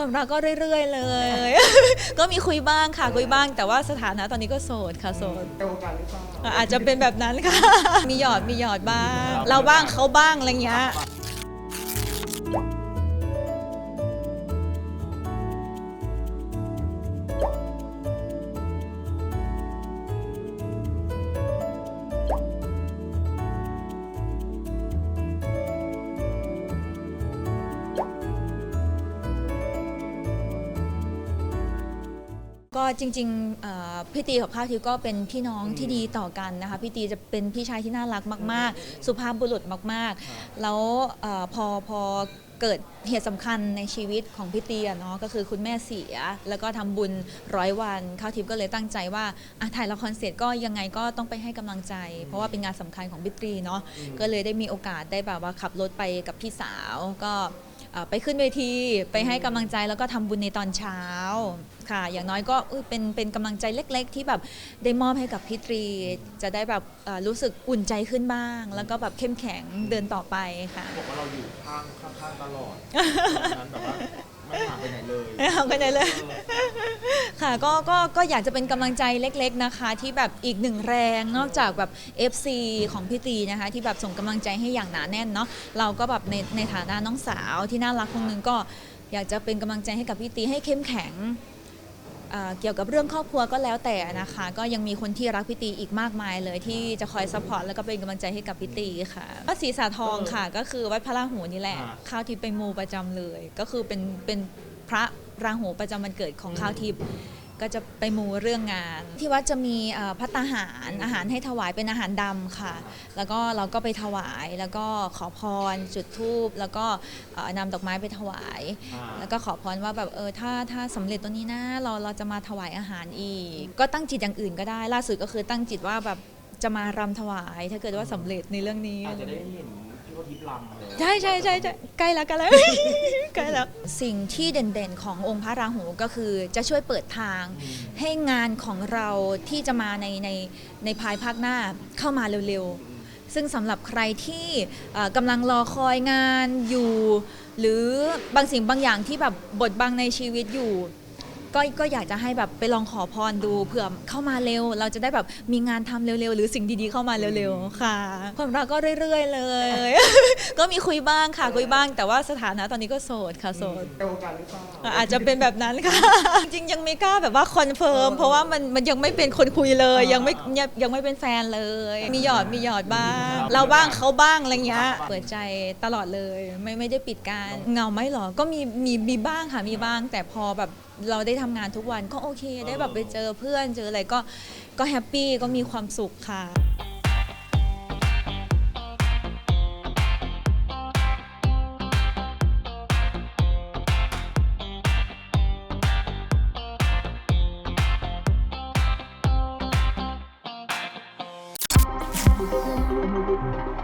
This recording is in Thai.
ความรักก็เรื่อย ๆ เลย ก็มีคุยบ้างค่ะคุยบ้าง แต่ว่าสถานะตอนนี้ก็โสดค่ะโสดในวงการหรือเปล่าอาจจะเป็นแบบนั้นค่ะ มีหยอดมีหยอดบ้าง เราบ้างเขาบ้างอะไรเงี้ย ก็จริงๆเอ่อพี่ตีกับข้าวทิพย์ก็เป็นพี่น้องที่ดีต่อกันนะคะพี่ตีจะเป็นพี่ชายที่น่ารักมาก ๆ สุภาพบุรุษมากๆ แล้วเออพอพอเกิดเหตุสำคัญในชีวิตของพี่ตีอะเนาะก็คือคุณแม่เสีย แล้วก็ทำบุญร้อยวันข้าวทิพย์ก็เลยตั้งใจว่าอะถ่ายละครเสร็จก็ยังไงก็ต้องไปให้กำลังใจ เพราะว่าเป็นงานสำคัญของพี่ตีเนาะก็เลยได้มีโอกาสได้แบบว่าขับรถไปกับพี่สาวก็เอ่อ ไปขึ้นเวทีไปให้กำลังใจแล้วก็ทำบุญในตอนเช้าค่ะ อย่างน้อยก็เอ้ยเป็นเป็นกำลังใจเล็ก ๆ ที่แบบได้มอบให้กับพี่ตรี จะได้แบบเอ่อรู้สึกอุ่นใจขึ้นบ้าง แล้วก็แบบเข้มแข็งเดินต่อไปค่ะบอกว่าเราอยู่ข้างข้างๆตลอดตอนนั้นแบบว่า ไม่ห่างไปไหนเลยไม่เอากันเลย ค่ะก็ก็ก็อยากจะเป็นกำลังใจเล็ก ๆนะคะ ที่แบบอีกหนึ่งแรงนอกจากแบบ FC ของพี่ตีนะคะ ที่แบบส่งกำลังใจให้อย่างหนาแน่นเนาะเราก็แบบในในฐานะน้องสาวที่น่ารักคนหนึงก็อยากจะเป็นกำลังใจให้กับพี่ตีให้เข้มแข็งเอ่อเกี่ยวกับเรื่องครอบครัวก็แล้วแต่นะคะ ก็ยังมีคนที่รักพี่ตีอีกมากมายเลย ที่จะคอยซัพพอร์ตแล้วก็เป็นกำลังใจให้กับพี่ตีค่ะก็ศรีสาทองค่ะ ก็คือวัดพระราหูนี่แหละอ่า ข้าวทิพย์ไปมูประจำเลย ก็คือเป็นเป็นพระราหูประจำวันเกิดของข้าวทิพย์ ก็จะไปมูเรื่องงาน ที่วัดจะมีเอ่อพัตตาหารอาหารให้ถวายเป็นอาหารดำค่ะ แล้วก็เราก็ไปถวายแล้วก็ขอพรจุดธูปแล้วก็เอ่อนำดอกไม้ไปถวายอ่าแล้วก็ขอพรว่าแบบเออถ้าถ้าสำเร็จตัวนี้นะเราเราจะมาถวายอาหารอีก ก็ตั้งจิตอย่างอื่นก็ได้ ล่าสุดก็คือตั้งจิตว่าแบบจะมารำถวายถ้าเกิดว่าสำเร็จในเรื่องนี้อาจจะได้เห็น พี่ว่าทิพย์ลำเลยใช่ใช่ใช่ใช่ใกล้แล้วใกันแล้ว ใกล้แล้วสิ่งที่เด่นๆ ขององค์พระราหูก็คือจะช่วยเปิดทางให้งานของเราที่จะมาในในในภายภาคหน้าเข้ามาเร็วๆ ซึ่งสำหรับใครที่เอ่อกำลังรอคอยงานอยู่ หรือบางสิ่งบางอย่างที่แบบบทบังในชีวิตอยู่ ก็ก็อยากจะให้แบบไปลองขอพรดูเผื่อเข้ามาเร็ว เราจะได้แบบมีงานทำเร็วๆ หรือสิ่งดีๆเข้ามาเร็วๆค่ะความรักก็เรื่อย ๆ เลย ก็มีคุยบ้างค่ะคุยบ้าง แต่ว่าสถานะตอนนี้ก็โสดค่ะโสดในวงการหรือเปล่าอาจจะเป็นแบบนั้นค่ะ จริงๆยังไม่กล้าแบบว่าคอนเฟิร์มเพราะว่ามันมันยังไม่เป็นคนคุยเลยอ่ายัยังไม่ยังยังไม่เป็นแฟนเลย มีหยอดมีหยอดบ้าง เราบ้างเขาบ้างอะไรเงี้ยเปิดใจตลอดเลยไม่ไม่ได้ปิดการเหงาไหมหรอก็มีมีมีบ้างค่ะมีบ้าง แต่พอแบบเราได้ทำงานทุกวันก็โอเค ได้แบบไปเจอเพื่อนเจออะไรก็ก็แฮปปี้ก็มีความสุขค่ะเ